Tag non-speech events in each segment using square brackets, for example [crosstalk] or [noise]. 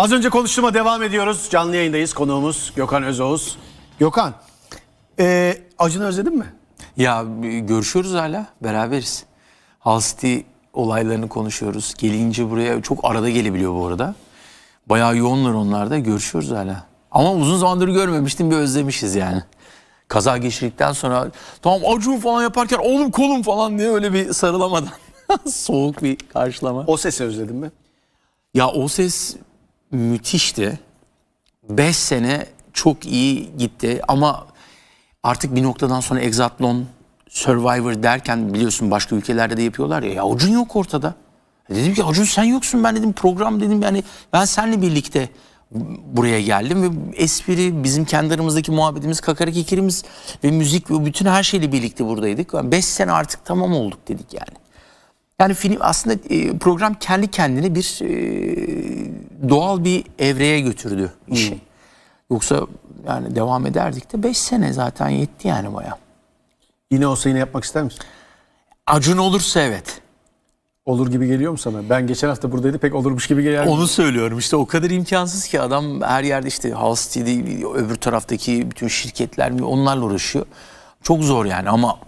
Az önce konuştuğuma devam ediyoruz. Canlı yayındayız. Konuğumuz Gökhan Özoğuz. Gökhan, e, Acun'u özledin mi? Ya görüşüyoruz hala beraberiz. City olaylarını konuşuyoruz. Gelince buraya çok arada gelebiliyor bu arada. Bayağı yoğunlar onlar da görüşüyoruz hala. Ama uzun zamandır görmemiştim bir özlemişiz yani. Kaza geçirdikten sonra tamam Acun falan yaparken oğlum kolum falan diye öyle bir sarılamadan. [laughs] Soğuk bir karşılama. O sesi özledin mi? Ya o ses müthişti. 5 sene çok iyi gitti ama artık bir noktadan sonra Exatlon, Survivor derken biliyorsun başka ülkelerde de yapıyorlar ya. Ya Acun yok ortada. Dedim ki Acun sen yoksun ben dedim program dedim yani ben seninle birlikte buraya geldim ve espri bizim kendi aramızdaki muhabbetimiz kakarak ikilimiz ve müzik ve bütün her şeyle birlikte buradaydık. 5 sene artık tamam olduk dedik yani. Yani film aslında e, program kendi kendine bir e, doğal bir evreye götürdü işi. Yoksa yani devam ederdik de 5 sene zaten yetti yani baya. Yine olsa yine yapmak ister misin? Acun olursa evet. Olur gibi geliyor mu sana? Ben geçen hafta buradaydı pek olurmuş gibi geliyor. Onu söylüyorum işte o kadar imkansız ki adam her yerde işte Hull City'de öbür taraftaki bütün şirketler mi onlarla uğraşıyor. Çok zor yani ama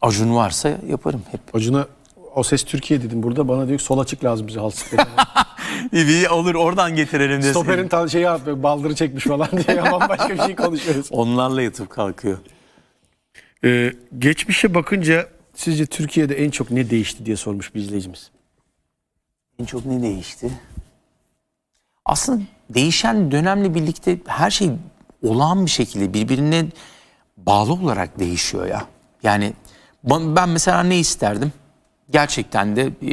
Acun varsa yaparım hep. Acun'a o ses Türkiye dedim burada. Bana diyor ki sol açık lazım bize halsıkta. [laughs] İyi olur oradan getirelim de. Stoper'in tam şeyi abi, baldırı çekmiş falan diye ama [laughs] başka bir şey konuşuyoruz. Onlarla yatıp kalkıyor. Ee, geçmişe bakınca sizce Türkiye'de en çok ne değişti diye sormuş bir izleyicimiz. En çok ne değişti? Aslında değişen dönemle birlikte her şey olağan bir şekilde birbirine bağlı olarak değişiyor ya. Yani ben mesela ne isterdim? Gerçekten de e,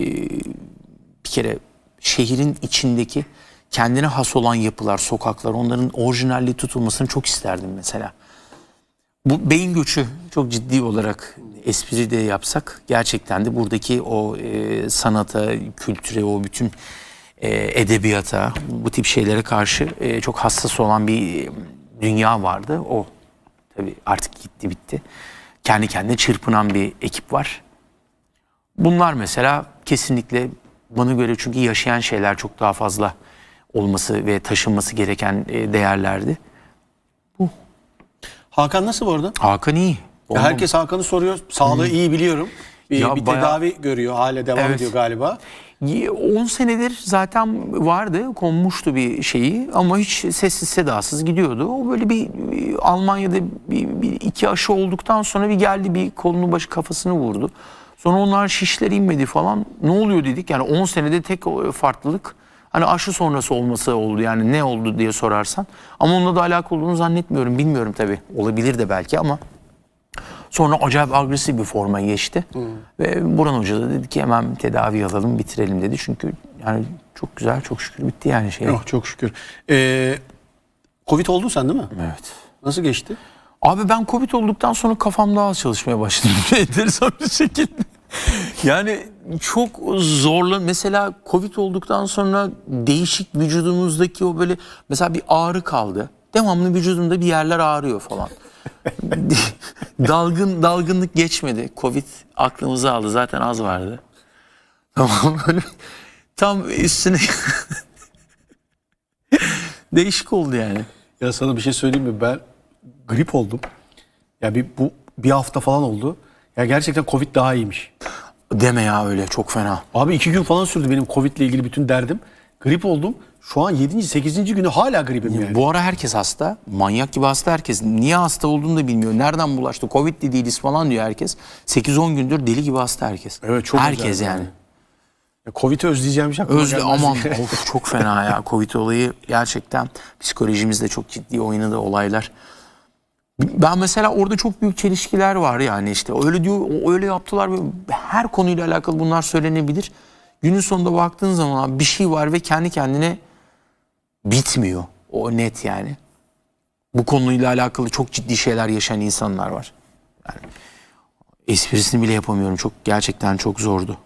bir kere şehrin içindeki kendine has olan yapılar, sokaklar onların orijinalliği tutulmasını çok isterdim mesela. Bu beyin göçü çok ciddi olarak espri de yapsak gerçekten de buradaki o e, sanata, kültüre, o bütün e, edebiyata, bu tip şeylere karşı e, çok hassas olan bir e, dünya vardı. O tabii artık gitti bitti. Kendi kendine çırpınan bir ekip var. Bunlar mesela kesinlikle bana göre çünkü yaşayan şeyler çok daha fazla olması ve taşınması gereken e, değerlerdi. Hakan nasıl bu arada? Hakan iyi. Ondan- herkes Hakan'ı soruyor. Sağlığı iyi biliyorum. Bir, Ya bir bayağı- tedavi görüyor. Hala devam Evet. ediyor galiba. 10 senedir zaten vardı, konmuştu bir şeyi ama hiç sessiz sedasız gidiyordu. O böyle bir, bir Almanya'da bir, bir iki aşı olduktan sonra bir geldi bir kolunu başı kafasını vurdu. Sonra onlar şişler inmedi falan. Ne oluyor dedik yani 10 senede tek o farklılık hani aşı sonrası olması oldu yani ne oldu diye sorarsan. Ama onunla da alakalı olduğunu zannetmiyorum bilmiyorum tabii olabilir de belki ama Sonra acayip agresif bir forma geçti. Ve Burhan Hoca da dedi ki hemen tedavi alalım bitirelim dedi. Çünkü yani çok güzel çok şükür bitti yani şey. Oh, çok şükür. Ee, Covid oldun sen değil mi? Evet. Nasıl geçti? Abi ben Covid olduktan sonra kafam daha az çalışmaya başladı. [laughs] Enteresan bir şekilde. Yani çok zorlu. Mesela Covid olduktan sonra değişik vücudumuzdaki o böyle mesela bir ağrı kaldı. Devamlı vücudumda bir yerler ağrıyor falan. [laughs] Dalgın dalgınlık geçmedi. Covid aklımızı aldı. Zaten az vardı. Tamam [laughs] böyle tam üstüne değişik oldu yani. Ya sana bir şey söyleyeyim mi? Ben grip oldum. Ya bir bu bir hafta falan oldu. Ya gerçekten Covid daha iyiymiş. Deme ya öyle çok fena. Abi iki gün falan sürdü benim Covid ile ilgili bütün derdim. Grip oldum. Şu an 7. 8. günü hala gripim yani. Bu ara herkes hasta. Manyak gibi hasta herkes. Niye hasta olduğunu da bilmiyor. Nereden bulaştı? Covid de değiliz falan diyor herkes. 8-10 gündür deli gibi hasta herkes. Evet, çok Herkes yani. yani. Ya Covid'i özleyeceğim şey Özle aman of, çok fena ya. Covid olayı gerçekten psikolojimizde çok ciddi oynadı olaylar. Ben mesela orada çok büyük çelişkiler var yani işte öyle diyor öyle yaptılar her konuyla alakalı bunlar söylenebilir. Günün sonunda baktığın zaman bir şey var ve kendi kendine bitmiyor. O net yani. Bu konuyla alakalı çok ciddi şeyler yaşayan insanlar var. Yani esprisini bile yapamıyorum. Çok gerçekten çok zordu.